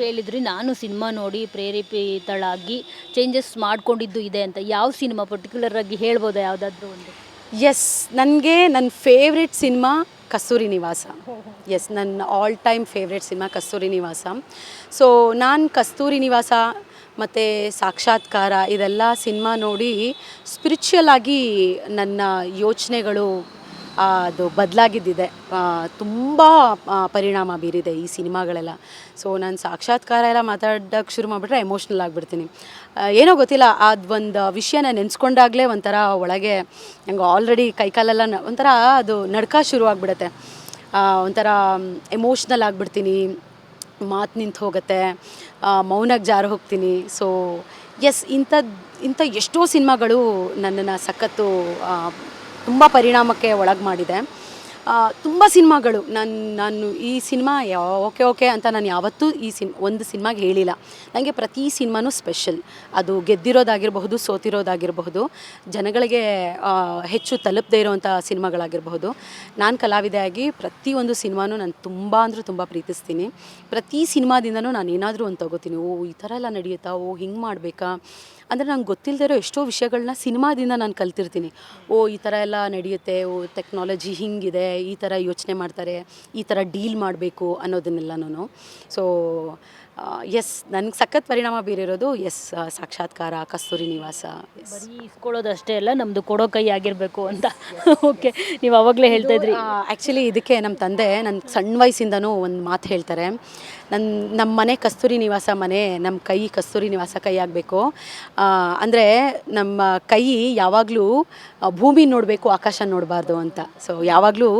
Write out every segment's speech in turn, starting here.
ಹೇಳಿದ್ರಿ, ನಾನು ಸಿನಿಮಾ ನೋಡಿ ಪ್ರೇರೇಪಿತಳಾಗಿ ಚೇಂಜಸ್ ಮಾಡ್ಕೊಂಡಿದ್ದು ಇದೆ ಅಂತ ಯಾವ ಸಿನಿಮಾ ಪರ್ಟಿಕ್ಯುಲರ್ ಆಗಿ ಹೇಳ್ಬೋದಾ ಯಾವುದಾದ್ರೂ ಒಂದು? ಎಸ್ ನನಗೆ ನನ್ನ favourite cinema Kasturi Nivasa. Yes ನನ್ನ all time favourite cinema Kasturi Nivasa. So ನಾನು ಕಸ್ತೂರಿ ನಿವಾಸ ಮತ್ತು ಸಾಕ್ಷಾತ್ಕಾರ ಇದೆಲ್ಲ ಸಿನಿಮಾ ನೋಡಿ ಸ್ಪಿರಿಚುವಲ್ ಆಗಿ ನನ್ನ ಯೋಚನೆಗಳು ಅದು ಬದಲಾಗಿದ್ದಿದೆ. ತುಂಬ ಪರಿಣಾಮ ಬೀರಿದೆ ಈ ಸಿನಿಮಾಗಳೆಲ್ಲ. ಸೊ ನಾನು ಸಾಕ್ಷಾತ್ಕಾರ ಎಲ್ಲ ಮಾತಾಡೋಕ್ಕೆ ಶುರು ಮಾಡಿಬಿಟ್ರೆ ಎಮೋಷ್ನಲ್ ಆಗಿಬಿಡ್ತೀನಿ. ಏನೋ ಗೊತ್ತಿಲ್ಲ ಅದು ಒಂದು ವಿಷಯನ ನೆನೆಸ್ಕೊಂಡಾಗಲೇ ಒಂಥರ ಒಳಗೆ ನಂಗೆ ಆಲ್ರೆಡಿ ಕೈಕಾಲೆಲ್ಲ ಒಂಥರ ಅದು ನಡ್ಕ ಶುರು ಆಗಿಬಿಡುತ್ತೆ. ಒಂಥರ ಎಮೋಷ್ನಲ್ ಆಗಿಬಿಡ್ತೀನಿ. ಮಾತು ನಿಂತು ಹೋಗುತ್ತೆ. ಮೌನಕ್ಕೆ ಜಾರು ಹೋಗ್ತೀನಿ. ಸೊ ಎಸ್ ಇಂಥದ್ದು ಇಂಥ ಎಷ್ಟೋ ಸಿನಿಮಾಗಳು ನನ್ನನ್ನು ಸಖತ್ತು ತುಂಬ ಪರಿಣಾಮಕ್ಕೆ ಒಳಗೆ ಮಾಡಿದೆ. ತುಂಬ ಸಿನಿಮಾಗಳು ನಾನು ನಾನು ಈ ಸಿನಿಮಾ ಓಕೆ ಓಕೆ ಅಂತ ನಾನು ಯಾವತ್ತೂ ಈ ಸಿನ್, ಒಂದು ಸಿನಿಮಾಗೆ ಹೇಳಿಲ್ಲ. ನನಗೆ ಪ್ರತಿ ಸಿನಿಮಾನೂ ಸ್ಪೆಷಲ್. ಅದು ಗೆದ್ದಿರೋದಾಗಿರಬಹುದು, ಸೋತಿರೋದಾಗಿರಬಹುದು, ಜನಗಳಿಗೆ ಹೆಚ್ಚು ತಲುಪದೇ ಇರೋವಂಥ ಸಿನಿಮಾಗಳಾಗಿರಬಹುದು. ನಾನು ಕಲಾವಿದೆಯಾಗಿ ಪ್ರತಿಯೊಂದು ಸಿನಿಮಾನೂ ನಾನು ತುಂಬ ಅಂದರೆ ತುಂಬ ಪ್ರೀತಿಸ್ತೀನಿ. ಪ್ರತಿ ಸಿನಿಮಾದಿಂದನೂ ನಾನು ಏನಾದರೂ ಒಂದು ತಗೋತೀನಿ. ಓ, ಈ ಥರ ಎಲ್ಲ ನಡೆಯುತ್ತಾ? ಓ, ಹಿಂಗೆ ಮಾಡಬೇಕಾ? ಅಂದರೆ ನಂಗೆ ಗೊತ್ತಿಲ್ಲದೆ ಇರೋ ಎಷ್ಟೋ ವಿಷಯಗಳನ್ನ ಸಿನಿಮಾದಿಂದ ನಾನು ಕಲ್ತಿರ್ತೀನಿ. ಓ, ಈ ಥರ ಎಲ್ಲ ನಡೆಯುತ್ತೆ, ಓ ಟೆಕ್ನಾಲಜಿ ಹಿಂಗಿದೆ, ಈ ಥರ ಯೋಚನೆ ಮಾಡ್ತಾರೆ, ಈ ಥರ ಡೀಲ್ ಮಾಡಬೇಕು ಅನ್ನೋದನ್ನೆಲ್ಲನೂ ಸೊ ಎಸ್ ನನಗೆ ಸಖತ್ ಪರಿಣಾಮ ಬೀರಿರೋದು ಎಸ್ ಸಾಕ್ಷಾತ್ಕಾರ ಕಸ್ತೂರಿ ನಿವಾಸ ಎಸ್ ಬರೀ ಇಸ್ಕೊಳ್ಳೋದಷ್ಟೇ ಅಲ್ಲ ನಮ್ಮದು ಕೊಡೋ ಕೈ ಆಗಿರಬೇಕು ಅಂತ. ಓಕೆ ನೀವು ಅವಾಗಲೇ ಹೇಳ್ತಾ ಇದ್ರಿ. ಆ್ಯಕ್ಚುಲಿ ಇದಕ್ಕೆ ನಮ್ಮ ತಂದೆ ನನ್ನ ಸಣ್ಣ ವಯಸ್ಸಿಂದನೂ ಒಂದು ಮಾತು ಹೇಳ್ತಾರೆ. ನನ್ನ ನಮ್ಮ ಮನೆ ಕಸ್ತೂರಿ ನಿವಾಸ ಮನೆ ನಮ್ಮ ಕೈ ಕಸ್ತೂರಿ ನಿವಾಸ ಕೈ ಆಗಬೇಕು. ಅಂದರೆ ನಮ್ಮ ಕೈ ಯಾವಾಗಲೂ ಭೂಮಿ ನೋಡಬೇಕು ಆಕಾಶ ನೋಡಬಾರ್ದು ಅಂತ. ಸೊ ಯಾವಾಗಲೂ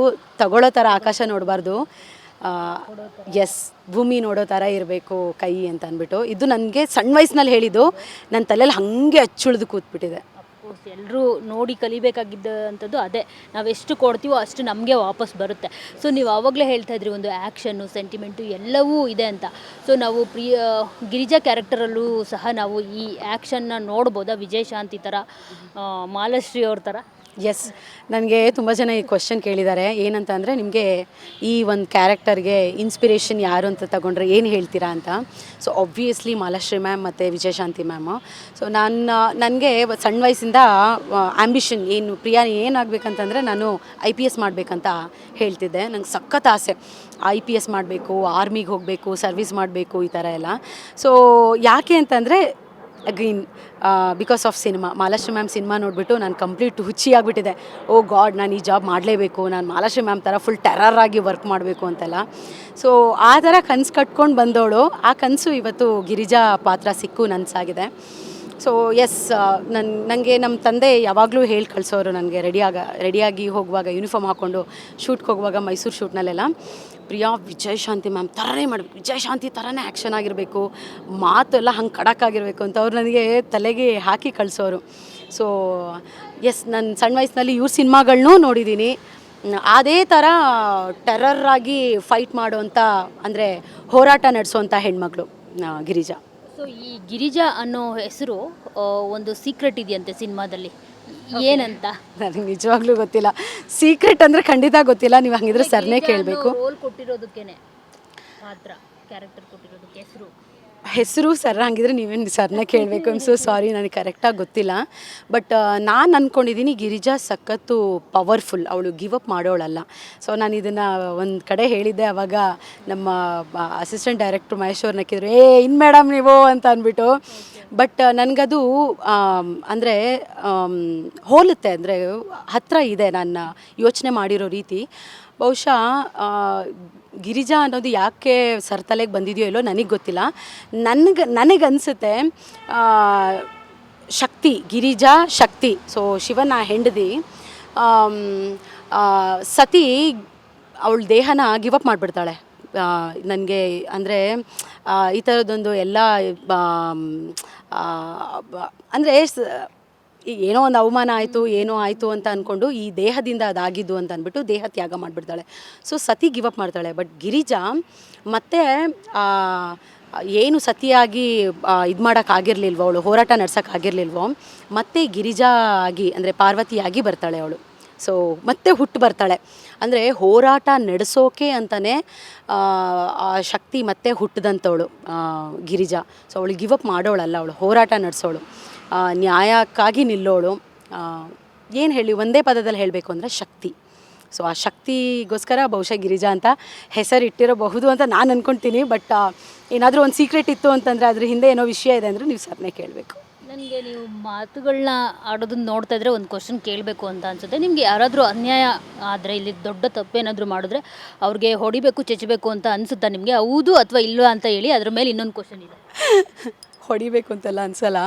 ತಗೊಳ್ಳೋ ಥರ ಆಕಾಶ ನೋಡಬಾರ್ದು. ಎಸ್ ಭೂಮಿ ನೋಡೋ ಥರ ಇರಬೇಕು ಕೈ ಅಂತ ಅಂದ್ಬಿಟ್ಟು. ಇದು ನನಗೆ ಸಣ್ಣ ವಯಸ್ಸಿನಲ್ಲಿ ಹೇಳಿದ್ದು. ನನ್ನ ತಲೆಯಲ್ಲಿ ಹಾಗೆ ಅಚ್ಚುಳಿದು ಕೂತ್ಬಿಟ್ಟಿದೆ. ಎಲ್ಲರೂ ನೋಡಿ ಕಲಿಬೇಕಾಗಿದ್ದಂಥದ್ದು ಅದೇ. ನಾವು ಎಷ್ಟು ಕೊಡ್ತೀವೋ ಅಷ್ಟು ನಮಗೆ ವಾಪಸ್ ಬರುತ್ತೆ. ಸೊ ನೀವು ಆವಾಗಲೇ ಹೇಳ್ತಾ ಇದ್ರಿ, ಒಂದು ಆ್ಯಕ್ಷನ್ನು ಸೆಂಟಿಮೆಂಟು ಎಲ್ಲವೂ ಇದೆ ಅಂತ. ಸೊ ನಾವು ಪ್ರಿಯ, ಗಿರಿಜಾ ಕ್ಯಾರೆಕ್ಟರಲ್ಲೂ ಸಹ ನಾವು ಈ ಆ್ಯಕ್ಷನ್ನ ನೋಡ್ಬೋದಾ? ವಿಜಯಶಾಂತಿ ಥರ ಮಾಲಾಶ್ರೀ ಅವ್ರ ಥರ ಎಸ್ ನನಗೆ ತುಂಬ ಜನ ಈ ಕ್ವಶನ್ ಕೇಳಿದ್ದಾರೆ ಏನಂತ ಅಂದರೆ ನಿಮಗೆ ಈ ಒಂದು ಕ್ಯಾರೆಕ್ಟರ್ಗೆ ಇನ್ಸ್ಪಿರೇಷನ್ ಯಾರು ಅಂತ ತಗೊಂಡ್ರೆ ಏನು ಹೇಳ್ತೀರಾ ಅಂತ? ಸೊ ಒಬ್ವಿಯಸ್ಲಿ ಮಾಲಾಶ್ರೀ ಮ್ಯಾಮ್ ಮತ್ತು ವಿಜಯಶಾಂತಿ ಮ್ಯಾಮು ಸೊ ನಾನು ನನಗೆ ಸಣ್ಣ ವಯಸ್ಸಿಂದ ಆ್ಯಂಬಿಷನ್ ಏನು, ಪ್ರಿಯಾ ಏನಾಗಬೇಕಂತಂದರೆ ನಾನು ಐ ಪಿ ಎಸ್ ಮಾಡಬೇಕಂತ ಹೇಳ್ತಿದ್ದೆ. ನಂಗೆ ಸಖತ್ ಆಸೆ. ಐ ಪಿ ಎಸ್ ಮಾಡಬೇಕು ಆರ್ಮಿಗೆ ಹೋಗಬೇಕು ಸರ್ವಿಸ್ ಮಾಡಬೇಕು, ಈ ಥರ ಎಲ್ಲ. ಸೊ ಯಾಕೆ ಅಂತಂದರೆ again because of cinema Malashri ma'am cinema ನೋಡಿಬಿಟ್ಟು ನಾನು ಕಂಪ್ಲೀಟ್ ಹುಚ್ಚಿ ಆಗಿಬಿಟ್ಟಿದೆ. ಓ ಗಾಡ್ ನಾನು ಈ ಜಾಬ್ ಮಾಡಲೇಬೇಕು, ನಾನು ಮಾಲಾಶ್ರೀ ಮ್ಯಾಮ್ ಥರ ಫುಲ್ ಟೆರರ್ ಆಗಿ ವರ್ಕ್ ಮಾಡಬೇಕು ಅಂತೆಲ್ಲ. ಸೊ ಆ ಥರ ಕನಸು ಕಟ್ಕೊಂಡು ಬಂದವಳು, ಆ ಕನಸು ಇವತ್ತು ಗಿರಿಜಾ ಪಾತ್ರ ಸಿಕ್ಕು ನನಸಾಗಿದೆ. ಸೊ ಎಸ್ ನನ್ನ ನನಗೆ ನಮ್ಮ ತಂದೆ ಯಾವಾಗಲೂ ಹೇಳಿ ಕಳಿಸೋರು ನನಗೆ ರೆಡಿಯಾಗ, ರೆಡಿಯಾಗಿ ಹೋಗುವಾಗ ಯೂನಿಫಾರ್ಮ್ ಹಾಕ್ಕೊಂಡು ಶೂಟ್ಗೆ ಹೋಗುವಾಗ ಮೈಸೂರು ಶೂಟ್ನಲ್ಲೆಲ್ಲ ಪ್ರಿಯಾ ವಿಜಯಶಾಂತಿ ಮ್ಯಾಮ್ ಥರನೇ ಮಾಡಬೇಕು. ವಿಜಯಶಾಂತಿ ಥರನೇ ಆ್ಯಕ್ಷನ್ ಆಗಿರಬೇಕು. ಮಾತೆಲ್ಲ ಹಂಗೆ ಖಡಕ್ಕಾಗಿರಬೇಕು ಅಂತ ಅವ್ರು ನನಗೆ ತಲೆಗೆ ಹಾಕಿ ಕಳಿಸೋರು. ಸೊ ಎಸ್ ನನ್ನ ಸಣ್ಣ ವಯಸ್ಸಿನಲ್ಲಿ ಇವ್ರ ಸಿನಿಮಾಗಳನ್ನೂ ನೋಡಿದ್ದೀನಿ ಅದೇ ಥರ ಟೆರರ್ ಆಗಿ ಫೈಟ್ ಮಾಡುವಂಥ ಅಂದರೆ ಹೋರಾಟ ನಡೆಸೋವಂಥ ಹೆಣ್ಮಗಳು ಗಿರಿಜಾ. ಸೊ ಈ ಗಿರಿಜಾ ಅನ್ನೋ ಹೆಸರು ಒಂದು ಸೀಕ್ರೆಟ್ ಇದೆಯಂತೆ ಸಿನಿಮಾದಲ್ಲಿ. ಏನಂತ? ನನಗೆ ನಿಜವಾಗ್ಲೂ ಗೊತ್ತಿಲ್ಲ. ಸೀಕ್ರೆಟ್ ಅಂದರೆ ಖಂಡಿತ ಗೊತ್ತಿಲ್ಲ. ನೀವು ಹಂಗಿದ್ರೆ ಸರ್ನೇ ಕೇಳಬೇಕು. ರೋಲ್ ಕೊಟ್ಟಿರೋದಕ್ಕೇನೆ ಪಾತ್ರ ಕ್ಯಾರೆಕ್ಟರ್ ಕೊಟ್ಟಿರೋದಕ್ಕೆ ಹೆಸರು. ಹೆಸರು ಸರ್ ಹಂಗಿದ್ರೆ ನೀವೇನು ಸರ್ನ ಕೇಳಬೇಕು ಸೊ ಸಾರಿ ನನಗೆ ಕರೆಕ್ಟಾಗಿ ಗೊತ್ತಿಲ್ಲ. ಬಟ್ ನಾನು ಅಂದ್ಕೊಂಡಿದ್ದೀನಿ ಗಿರಿಜಾ ಸಖತ್ತು ಪವರ್ಫುಲ್ ಅವಳು ಗಿವ್ ಅಪ್ ಮಾಡೋಳಲ್ಲ. ಸೊ ನಾನು ಇದನ್ನು ಒಂದು ಕಡೆ ಹೇಳಿದ್ದೆ, ಅವಾಗ ನಮ್ಮ ಅಸಿಸ್ಟೆಂಟ್ ಡೈರೆಕ್ಟ್ರು ಮಹೇಶ್ ಅವ್ರು ಏ, ಇನ್ ಮೇಡಮ್ ನೀವು, ಅಂತ ಅಂದ್ಬಿಟ್ಟು. ಬಟ್ ನನಗದು ಅಂದರೆ ಹೋಲುತ್ತೆ, ಅಂದರೆ ಹತ್ತಿರ ಇದೆ ನನ್ನ ಯೋಚನೆ ಮಾಡಿರೋ ರೀತಿ. ಬಹುಶಃ ಗಿರಿಜಾ ಅನ್ನೋದು ಯಾಕೆ ಸರ್ತಲೆಗೆ ಬಂದಿದೆಯೋ ಇಲ್ಲೋ ನನಗೆ ಗೊತ್ತಿಲ್ಲ. ನನಗೆ ನನಗನ್ಸುತ್ತೆ ಶಕ್ತಿ, ಗಿರಿಜಾ ಶಕ್ತಿ. ಸೊ ಶಿವನ ಹೆಂಡದಿ ಸತಿ ಅವಳ ದೇಹನ ಗಿವ್ ಅಪ್ ಮಾಡಿಬಿಡ್ತಾಳೆ. ನನಗೆ ಅಂದರೆ ಈ ಥರದ್ದೊಂದು ಎಲ್ಲ ಅಂದರೆ ಏನೋ ಒಂದು ಅವಮಾನ ಆಯಿತು, ಏನೋ ಆಯಿತು ಅಂತ ಅಂದ್ಕೊಂಡು ಈ ದೇಹದಿಂದ ಅದಾಗಿದ್ದು ಅಂತ ಅಂದ್ಬಿಟ್ಟು ದೇಹ ತ್ಯಾಗ ಮಾಡಿಬಿಡ್ತಾಳೆ. ಸೊ ಸತಿ ಗಿವ್ ಅಪ್ ಮಾಡ್ತಾಳೆ. ಬಟ್ ಗಿರಿಜಾ ಮತ್ತೆ ಏನು ಸತಿಯಾಗಿ ಇದು ಮಾಡೋಕ್ಕಾಗಿರ್ಲಿಲ್ವೋ ಅವಳು, ಹೋರಾಟ ನಡ್ಸೋಕ್ಕಾಗಿರ್ಲಿಲ್ವೋ ಮತ್ತೆ ಗಿರಿಜಾ ಆಗಿ ಅಂದರೆ ಪಾರ್ವತಿಯಾಗಿ ಬರ್ತಾಳೆ ಅವಳು. ಸೊ ಮತ್ತೆ ಹುಟ್ಟು ಬರ್ತಾಳೆ. ಅಂದರೆ ಹೋರಾಟ ನಡೆಸೋಕೆ ಅಂತಲೇ ಆ ಶಕ್ತಿ ಮತ್ತೆ ಹುಟ್ಟಿದಂಥವಳು ಗಿರಿಜಾ. ಸೊ ಅವಳು ಗಿವಪ್ ಮಾಡೋಳಲ್ಲ ಅವಳು, ಹೋರಾಟ ನಡೆಸೋಳು. ನ್ಯಾಯಕ್ಕಾಗಿ ನಿಲ್ಲೋಳು. ಏನು ಹೇಳಿ ಒಂದೇ ಪದದಲ್ಲಿ ಹೇಳಬೇಕು ಅಂದರೆ ಶಕ್ತಿ. ಸೊ ಆ ಶಕ್ತಿಗೋಸ್ಕರ ಬಹುಶಃ ಗಿರಿಜಾ ಅಂತ ಹೆಸರಿಟ್ಟಿರಬಹುದು ಅಂತ ನಾನು ಅಂದ್ಕೊಳ್ತೀನಿ ಬಟ್ ಏನಾದರೂ ಒಂದು ಸೀಕ್ರೆಟ್ ಇತ್ತು ಅಂತಂದರೆ ಅದ್ರ ಹಿಂದೆ ಏನೋ ವಿಷಯ ಇದೆ ಅಂದರೆ ನೀವು ಸರ್ನೇ ಕೇಳಬೇಕು. ನನಗೆ ನೀವು ಮಾತುಗಳನ್ನ ಆಡೋದನ್ನ ನೋಡ್ತಾ ಇದ್ರೆ ಒಂದು ಕ್ವಶನ್ ಕೇಳಬೇಕು ಅಂತ ಅನ್ಸುತ್ತೆ. ನಿಮಗೆ ಯಾರಾದರೂ ಅನ್ಯಾಯ ಆದರೆ ಇಲ್ಲಿ ದೊಡ್ಡ ತಪ್ಪೇನಾದರೂ ಮಾಡಿದ್ರೆ ಅವ್ರಿಗೆ ಹೊಡಿಬೇಕು ಚೆಚ್ಚಬೇಕು ಅಂತ ಅನಿಸುತ್ತಾ ನಿಮಗೆ? ಹೌದು ಅಥವಾ ಇಲ್ಲ ಅಂತ ಹೇಳಿ ಅದ್ರ ಮೇಲೆ ಇನ್ನೊಂದು ಕ್ವಶನ್ ಇದೆ. ಹೊಡಿಬೇಕು ಅಂತೆಲ್ಲ ಅನ್ಸಲ್ಲ.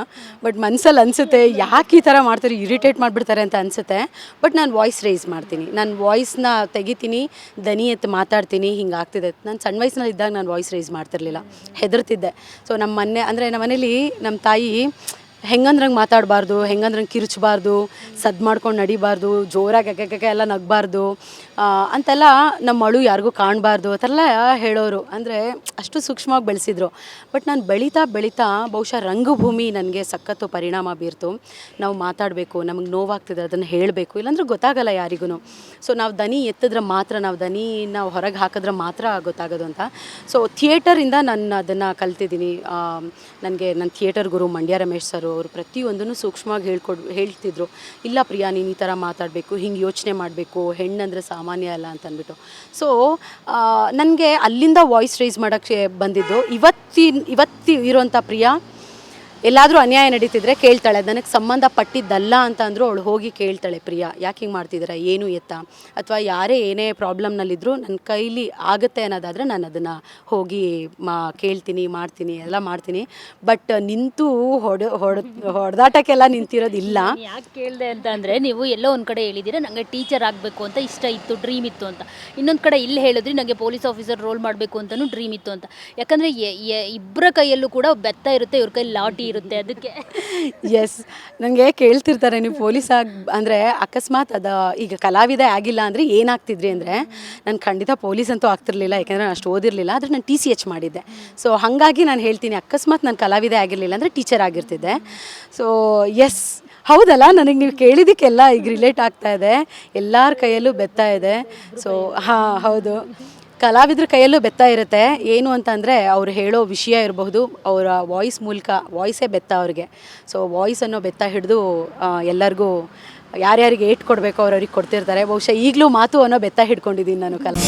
ಬಟ್ ಮನ್ಸಲ್ಲಿ ಅನಿಸುತ್ತೆ, ಯಾಕೆ ಈ ಥರ ಮಾಡ್ತಾರೆ ಇರಿಟೇಟ್ ಮಾಡಿಬಿಡ್ತಾರೆ ಅಂತ ಅನ್ಸುತ್ತೆ. ಬಟ್ ನಾನು ವಾಯ್ಸ್ ರೈಸ್ ಮಾಡ್ತೀನಿ. ನಾನು ವಾಯ್ಸ್ನ ತೆಗಿತೀನಿ, ದನಿ ಎತ್ತು ಮಾತಾಡ್ತೀನಿ, ಹಿಂಗೆ ಆಗ್ತಿದೆ. ನಾನು ಸಣ್ಣ ವಯಸ್ಸಿನಲ್ಲಿ ಇದ್ದಾಗ ನಾನು ವಾಯ್ಸ್ ರೈಸ್ ಮಾಡ್ತಿರ್ಲಿಲ್ಲ. ಹೆದರ್ತಿದ್ದೆ. ಸೊ ನಮ್ಮ ಮನೆ, ಅಂದರೆ ನಮ್ಮ ಮನೇಲಿ ನಮ್ಮ ತಾಯಿ ಹೆಂಗಂದ್ರಂಗೆ ಮಾತಾಡಬಾರ್ದು, ಹೆಂಗಂದ್ರಂಗೆ ಕಿರುಚಬಾರ್ದು ಸದ್ದು ಮಾಡ್ಕೊಂಡು ನಡಿಬಾರ್ದು, ಜೋರಾಗಿ ಅಗ್ಗಕ್ಕೆ ಎಲ್ಲ ನಗಬಾರ್ದು. ಅಂತೆಲ್ಲ ನಮ್ಮ ಅಳು ಯಾರಿಗೂ ಕಾಣಬಾರ್ದು ಅದೆಲ್ಲ ಹೇಳೋರು. ಅಂದರೆ ಅಷ್ಟು ಸೂಕ್ಷ್ಮವಾಗಿ ಬೆಳೆಸಿದ್ರು. ಬಟ್ ನಾನು ಬೆಳೀತಾ ಬೆಳೀತಾ ಬಹುಶಃ ರಂಗಭೂಮಿ ನನಗೆ ಸಖತ್ತು ಪರಿಣಾಮ ಬೀರ್ತು. ನಾವು ಮಾತಾಡಬೇಕು, ನಮಗೆ ನೋವಾಗ್ತಿದೆ ಅದನ್ನು ಹೇಳಬೇಕು, ಇಲ್ಲಾಂದ್ರೆ ಗೊತ್ತಾಗಲ್ಲ ಯಾರಿಗೂ ಸೊ ನಾವು ದನಿ ಎತ್ತಿದ್ರೆ ಮಾತ್ರ, ನಾವು ದನಿ ನಾವು ಹೊರಗೆ ಹಾಕಿದ್ರೆ ಮಾತ್ರ ಗೊತ್ತಾಗೋದು ಅಂತ. ಸೊ ಥಿಯೇಟರಿಂದ ನಾನು ಅದನ್ನು ಕಲ್ತಿದ್ದೀನಿ. ನನಗೆ ನನ್ನ ಥಿಯೇಟರ್ ಗುರು ಮಂಡ್ಯ ರಮೇಶ್ ಸರ್. ಅವರು ಪ್ರತಿಯೊಂದನ್ನು ಸೂಕ್ಷ್ಮವಾಗಿ ಹೇಳ್ಕೊಡ್, ಹೇಳ್ತಿದ್ರು. ಇಲ್ಲ ಪ್ರಿಯಾ, ನೀನು ಈ ಥರ ಮಾತಾಡಬೇಕು, ಹಿಂಗೆ ಯೋಚನೆ ಮಾಡಬೇಕು, ಹೆಣ್ಣಂದರೆ ಸಾಮಾನ್ಯ ಅಲ್ಲ ಅಂತ ಅಂದ್ಬಿಟ್ಟು ಸೊ ನನಗೆ ಅಲ್ಲಿಂದ ವಾಯ್ಸ್ ರೈಸ್ ಮಾಡೋಕ್ಕೆ ಬಂದಿದ್ದು, ಇವತ್ತಿನ, ಇವತ್ತಿ ಇರೋಂಥ ಪ್ರಿಯಾ ಎಲ್ಲಾದರೂ ಅನ್ಯಾಯ ನಡೀತಿದ್ರೆ ಕೇಳ್ತಾಳೆ, ನನಗೆ ಸಂಬಂಧಪಟ್ಟಿದ್ದಲ್ಲ ಅಂತ ಅಂದರೂ ಅವಳು ಹೋಗಿ ಕೇಳ್ತಾಳೆ, ಪ್ರಿಯಾ, ಯಾಕೆ ಹಿಂಗೆ ಮಾಡ್ತಿದ್ದೀರಾ ಏನು ಎತ್ತ? ಅಥವಾ ಯಾರೇ ಏನೇ ಪ್ರಾಬ್ಲಮ್ನಲ್ಲಿದ್ದರೂ ನನ್ನ ಕೈಲಿ ಆಗುತ್ತೆ ಅನ್ನೋದಾದರೆ ನಾನು ಅದನ್ನು ಹೋಗಿ ಮಾ, ಕೇಳ್ತೀನಿ, ಮಾಡ್ತೀನಿ, ಎಲ್ಲ ಮಾಡ್ತೀನಿ. ಬಟ್ ನಿಂತು ಹೊಡ ಹೊಡ, ಹೊಡೆದಾಟಕ್ಕೆಲ್ಲ ನಿಂತಿರೋದಿಲ್ಲ. ಯಾಕೆ ಕೇಳಿದೆ ಅಂತ ಅಂದರೆ ನೀವು ಎಲ್ಲೋ ಒಂದು ಕಡೆ ಹೇಳಿದ್ದೀರಾ ನನಗೆ ಟೀಚರ್ ಆಗಬೇಕು ಅಂತ ಇಷ್ಟ ಇತ್ತು, ಡ್ರೀಮ್ ಇತ್ತು ಅಂತ. ಇನ್ನೊಂದು ಕಡೆ ಇಲ್ಲಿ ಹೇಳಿದ್ರಿ ನನಗೆ ಪೊಲೀಸ್ ಆಫೀಸರ್ ರೋಲ್ ಮಾಡಬೇಕು ಅಂತಲೂ ಡ್ರೀಮ್ ಇತ್ತು ಅಂತ. ಯಾಕಂದರೆ ಇಬ್ಬರ ಕೈಯಲ್ಲೂ ಕೂಡ ಬೆತ್ತ ಇರುತ್ತೆ, ಇವ್ರ ಕೈಲಿ ಲಾಟಿ ಇರುತ್ತೆ ಅದಕ್ಕೆ. ಎಸ್ ನನಗೆ ಕೇಳ್ತಿರ್ತಾರೆ, ನೀವು ಪೊಲೀಸ್ ಆಗಿ, ಅಂದರೆ ಅಕಸ್ಮಾತ್ ಅದು, ಈಗ ಕಲಾವಿದ ಆಗಿಲ್ಲ ಅಂದರೆ ಏನಾಗ್ತಿದ್ರಿ ಅಂದರೆ, ನಾನು ಖಂಡಿತ ಪೊಲೀಸ್ ಅಂತೂ ಆಗ್ತಿರ್ಲಿಲ್ಲ, ಯಾಕೆಂದರೆ ನಾನು ಅಷ್ಟು ಓದಿರಲಿಲ್ಲ, ಆದರೆ ನಾನು ಟಿ ಸಿ ಎಚ್ ಮಾಡಿದ್ದೆ. ಸೊ ಹಾಗಾಗಿ ನಾನು ಹೇಳ್ತೀನಿ, ಅಕಸ್ಮಾತ್ ನಾನು ಕಲಾವಿದ ಆಗಿರಲಿಲ್ಲ ಅಂದರೆ ಟೀಚರ್ ಆಗಿರ್ತಿದ್ದೆ. ಸೊ ಎಸ್ ಹೌದಲ್ಲ, ನನಗೆ ನೀವು ಕೇಳಿದ್ದಕ್ಕೆಲ್ಲ ಈಗ ರಿಲೇಟ್ ಆಗ್ತಾ ಇದೆ, ಎಲ್ಲರ ಕೈಯಲ್ಲೂ ಬೆತ್ತ ಇದೆ. ಸೊ ಹಾಂ, ಹೌದು. ಕಲಾವಿದ್ರ ಕೈಯಲ್ಲೂ ಬೆತ್ತ ಇರುತ್ತೆ. ಏನು ಅಂತಂದರೆ ಅವ್ರು ಹೇಳೋ ವಿಷಯ ಇರಬಹುದು, ಅವರ ವಾಯ್ಸ್ ಮೂಲಕ ವಾಯ್ಸೇ ಬೆತ್ತ ಅವ್ರಿಗೆ. ಸೊ ವಾಯ್ಸ್ ಅನ್ನೋ ಬೆತ್ತ ಹಿಡಿದು ಎಲ್ಲರಿಗೂ ಯಾರ್ಯಾರಿಗೆ ಏಟ್ ಕೊಡಬೇಕು ಅವ್ರವ್ರಿಗೆ ಕೊಡ್ತಿರ್ತಾರೆ. ಬಹುಶಃ ಈಗಲೂ ಮಾತು ಅನ್ನೋ ಬೆತ್ತ ಹಿಡ್ಕೊಂಡಿದ್ದೀನಿ ನಾನು ಕಲಾ